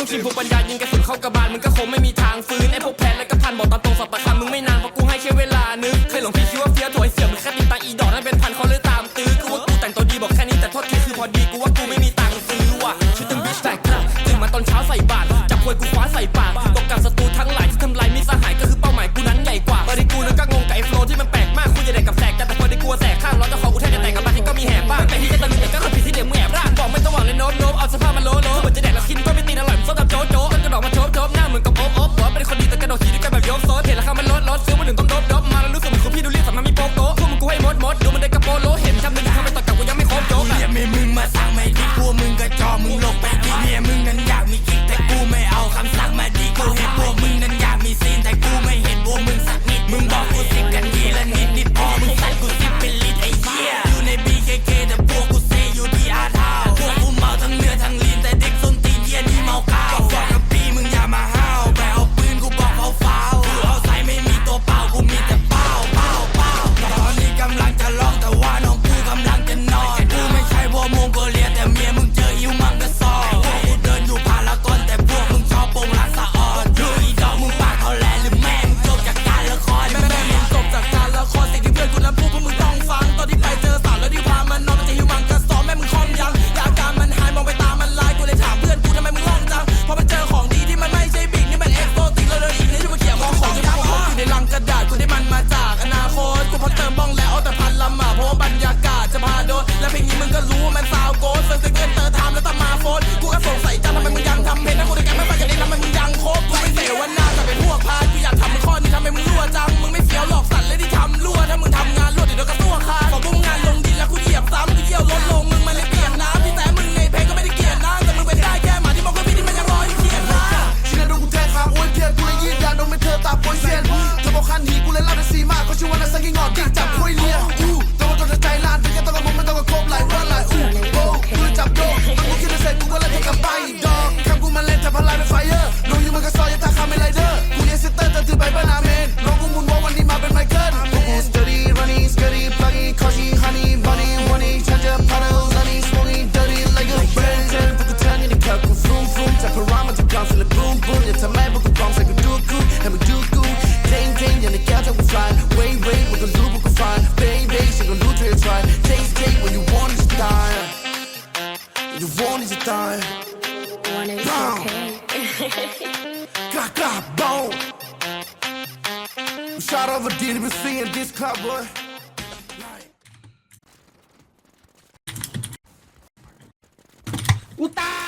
ซึ่งชิมภูกปัญญายิงกระสุนเข้ากระบาลมึงก็คงไม่มีทางฟื้นไอ้พวกแพลแล้วก็พันบอกตามตรงสอบปากคำมึงไม่นานเพราะกูให้แค่เวลานึกเคยหลงพี่คิดว่าเฟี้ยวถอยเสียมึงแค่ติดตาอีดอกนั่นเป็นพันเขาเลยตามตื้อกูว่ากูแต่งตัวดีบอกแค่นี้แต่โทษทีคือพอดีกูว่ากูไม่มีตังค์ซื้อว่ะชุดตึงบิ๊ชแตกตึงมาตอนเช้าใส่บารจับควยกูคว้าใส่ปากบก Krak, krak, boom. Shot over DBC and this club, boy. Like...